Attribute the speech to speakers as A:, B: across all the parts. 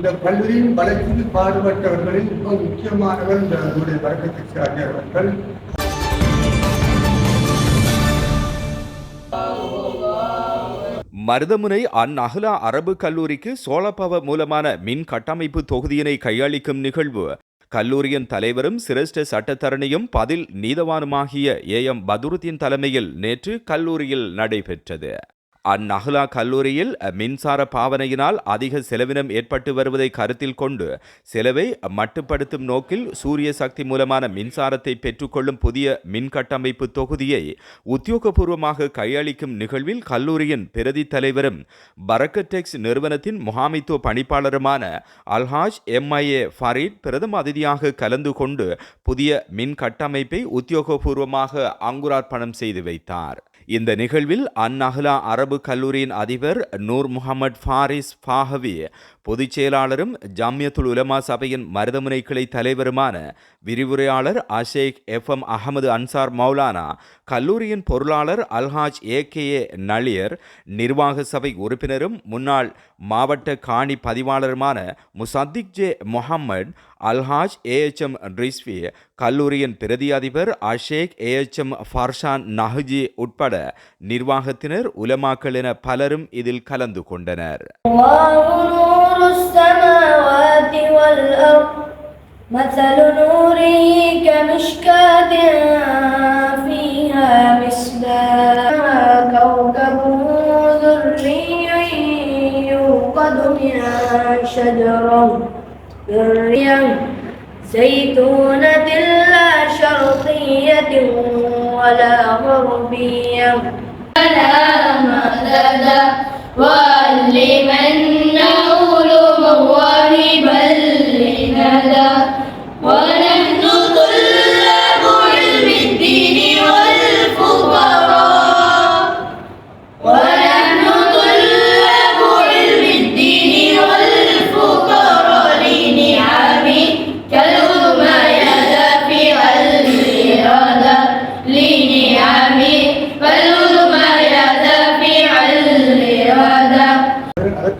A: இந்த கல்லூரியின் வளர்ச்சிக்கு பாடுபட்டவர்களில் மிக முக்கியமானவர் இந்த நம்முடைய வழக்கத்தை சார்ந்தவர்கள்
B: மருதமுனை அந்நகுலா அரபு கல்லூரிக்கு சோழப்பவ மூலமான மின் கட்டமைப்பு தொகுதியினை கையளிக்கும் நிகழ்வு. கல்லூரியின் தலைவரும் சிரேஷ்ட சட்டத்தரணியும் பதில் நீதவானுமாகிய ஏ எம் பதுருத்தின் தலைமையில் நேற்று கல்லூரியில் நடைபெற்றது. அந்நகுலா கல்லூரியில் மின்சார பாவனையினால் அதிக செலவினம் ஏற்பட்டு வருவதை கருத்தில் கொண்டு செலவை மட்டுப்படுத்தும் நோக்கில் சூரிய சக்தி மூலமான மின்சாரத்தை பெற்றுக்கொள்ளும் புதிய மின் கட்டமைப்பு தொகுதியை உத்தியோகபூர்வமாக கையளிக்கும் நிகழ்வில் கல்லூரியின் பிரதி தலைவரும் பரக்கடெக்ஸ் நிறுவனத்தின் முகாமைத்துவ பணிப்பாளருமான அல்ஹாஜ் எம்ஐஏ ஃபரீட் பிரதம அதிதியாக கலந்து கொண்டு புதிய மின் கட்டமைப்பை உத்தியோகபூர்வமாக அங்குரார்ப்பணம் செய்து வைத்தார். இந்த நிகழ்வில் அந்நகலா அரபு கல்லூரியின் அதிபர் நூர் முகமது ஃபாரிஸ் ஃபாஹவி பொதுச் செயலாளரும் ஜாமியத்துல் உலமா சபையின் மருதமுனை கிளை தலைவருமான விரிவுரையாளர் அஷேக் எஃப் எம் அகமது அன்சார் மௌலானா கல்லூரியின் பொருளாளர் அல்ஹாஜ் ஏ கே ஏ நளியர் நிர்வாக சபை உறுப்பினரும் முன்னாள் மாவட்ட காணி பதிவாளருமான முசத்திக் ஜே முகமது அல்ஹாஜ் ஏஎச்எம் ரிஸ்வி கல்லூரியின் பிரதி அதிபர் அஷேக் ஏஎச்எம் ஃபார்ஷான் நஹ்ஜி உட்பட நிர்வாகத்தினர் உலமாக்கள் என பலரும் இதில் கலந்து கொண்டனர்.
C: نور السماوات والأرض مثل نوره كمشكاة فيها مصباح كوكب ذري يوقد من شجرة ذرية زيتونة لا شرقية ولا غربية. لا مدد ولمن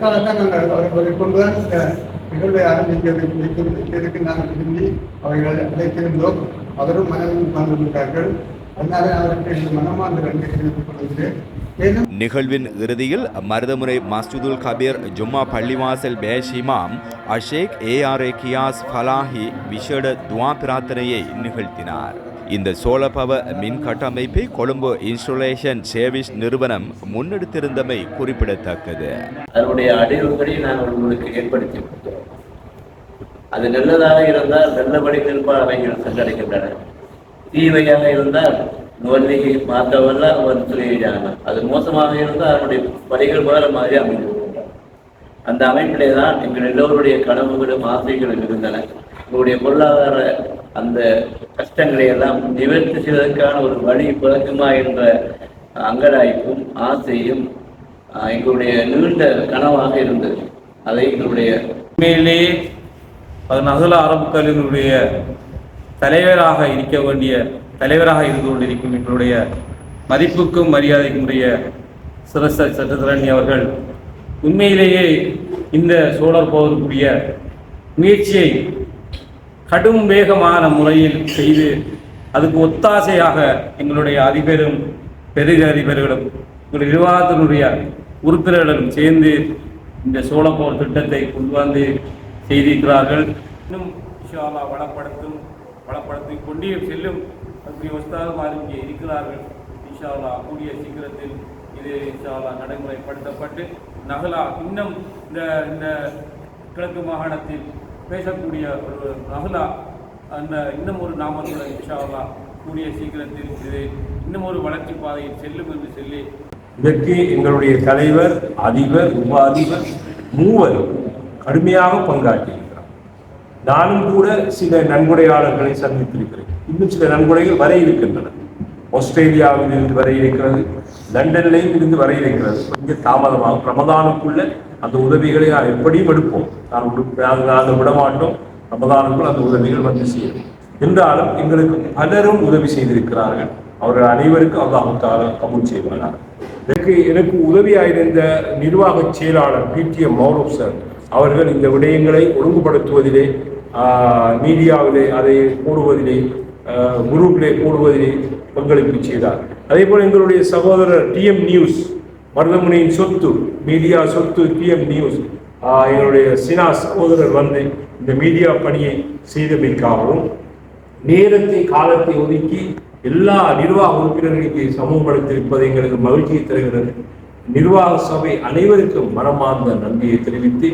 A: அதற்காக நாங்கள் அவர்களை கொண்டுதான் இந்த நிகழ்வை ஆரம்பிக்க வைக்கிறதுக்கு நாங்கள் விரும்பி அவர்கள் அழைத்திருந்தோம் அவரும் மனதில் பங்கிருந்தார்கள் அதனால அவருக்கு இந்த மனமார்ந்த நன்றி தெரிவித்துக் கொள்கிறேன்
B: நிகழ்வின் இறுதியில் மருதமுறை மஸ்ஜிதுல் கபீர் ஜும்மா பள்ளிவாசல் பேஷ் இமாம் அஷேக் A R A gas Falahi விஷேட துவா பிரார்த்தனையை நிகழ்த்தினார். இந்த சோழ பவ மின் கட்டமைப்பை கொழும்பு இன்ஸ்டலேஷன் சேவிஸ் நிறுவனம் முன்னெடுத்திருந்தமை குறிப்பிடத்தக்கது.
D: அதனுடைய அடைவுகளை நாங்கள் உங்களுக்கு ஏற்படுத்தி அது நல்லதாக இருந்தால் நல்லபடி அவைகள் சென்றடைகின்றன. தீவையாக இருந்தால் நுவல்லிகை மாற்றவல்ல அவன் துறையான அது மோசமாக இருந்தால் அதனுடைய வழிகள் வேறு மாதிரி அமைந்திருக்கின்றன அந்த அமைப்பிலே தான் எங்கள் எல்லோருடைய கனவுகளும் ஆசைகளும் இருந்தன. உங்களுடைய பொருளாதார அந்த கஷ்டங்களை எல்லாம் நிவர்த்தி செய்வதற்கான ஒரு வழி பிறக்குமா என்ற அங்கலாய்ப்பும் ஆசையும் எங்களுடைய நீண்ட கனவாக இருந்தது. அதை எங்களுடைய
E: உண்மையிலேயே அது நகல அரபு கல்லூரியினுடைய தலைவராக இருக்க வேண்டிய தலைவராக இருந்து கொண்டிருக்கும் எங்களுடைய மதிப்புக்கும் மரியாதைக்குரிய சிரச சட்டத்தரணி அவர்கள் உண்மையிலேயே இந்த சோழர் போவதற்குரிய முயற்சியை கடும் வேகமான முறையில் செய்து அதுக்கு ஒத்தாசையாக எங்களுடைய அதிபரும் பெரிய அதிபர்களும் எங்களுடைய நிர்வாகத்தினுடைய உறுப்பினர்களும் சேர்ந்து இந்த சோழப்போர் திட்டத்தை கொண்டு வந்து செய்திருக்கிறார்கள். இன்னும் இஷாலா வளப்படுத்தும் வளப்படுத்தி கொண்டே செல்லும் அப்படி ஒஸ்தாதுமார் இங்கே இருக்கிறார்கள். இஷாலா கூடிய சீக்கிரத்தில் இது இஷாலா நடைமுறைப்படுத்தப்பட்டு நகலா இன்னும் இந்த இந்த கிழக்கு மாகாணத்தில் பேசக்கூடிய ஒரு அகலா அந்த இன்னும் ஒரு நாமத்துடன் இன்ஷா கூடிய சீக்கிரத்தில் இது இன்னும் ஒரு வளர்ச்சி பாதையில் செல்லும் என்று சொல்லி.
F: இதற்கு எங்களுடைய தலைவர் அதிபர் உப அதிபர் மூவரும் கடுமையாக பங்காற்றியிருக்கிறார். நானும் கூட சில நன்கொடையாளர்களை சந்தித்திருக்கிறேன். இன்னும் சில நன்கொடைகள் வர இருக்கின்றன. ஆஸ்திரேலியாவில் இருந்து வர இருக்கிறது. லண்டன்லேயும் இருந்து வர இருக்கிறது கொஞ்சம் தாமதமாகும் ரமதானுக்குள்ள அந்த உதவிகளை நான் எப்படியும் எடுப்போம். நான் விடு- நாங்கள் விடமாட்டோம் ரமதானுக்குள் அந்த உதவிகள் வந்து செய்யும் என்றாலும் எங்களுக்கு பலரும் உதவி செய்திருக்கிறார்கள். அவர்கள் அனைவருக்கும் அல்லாஹு தாலா கபூல் செய்வார்கள் எனக்கு எனக்கு உதவியாயிருந்த நிர்வாக செயலாளர் பிடிஎம் மௌரவ் சார் அவர்கள் இந்த விடயங்களை ஒழுங்குபடுத்துவதிலே மீடியாவிலே அதை போடுவதிலே குரூப்பிலே போடுவதிலே பங்களிப்பு செய்தார்கள் அதே போல் எங்களுடைய சகோதரர் டிஎம் நியூஸ் மருதமுனையின் சொத்து மீடியா சொத்து டிஎம் நியூஸ் ஆஹ், எங்களுடைய சினா சகோதரர் வந்து இந்த மீடியா பணியை செய்தமைக்காகவும் நேரத்தை காலத்தை ஒதுக்கி எல்லா நிர்வாக உறுப்பினர்களுக்கு சமூகப்படுத்தியிருப்பது எங்களுக்கு மகிழ்ச்சியை தருகிறது. நிர்வாக சபை அனைவருக்கும் மனமார்ந்த நன்றியை தெரிவித்து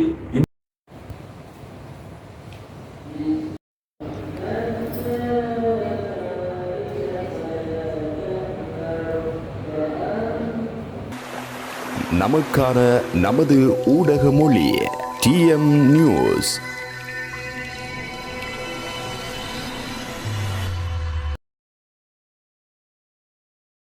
G: நமக்கான நமது ஊடக மொழி டிஎம் நியூஸ்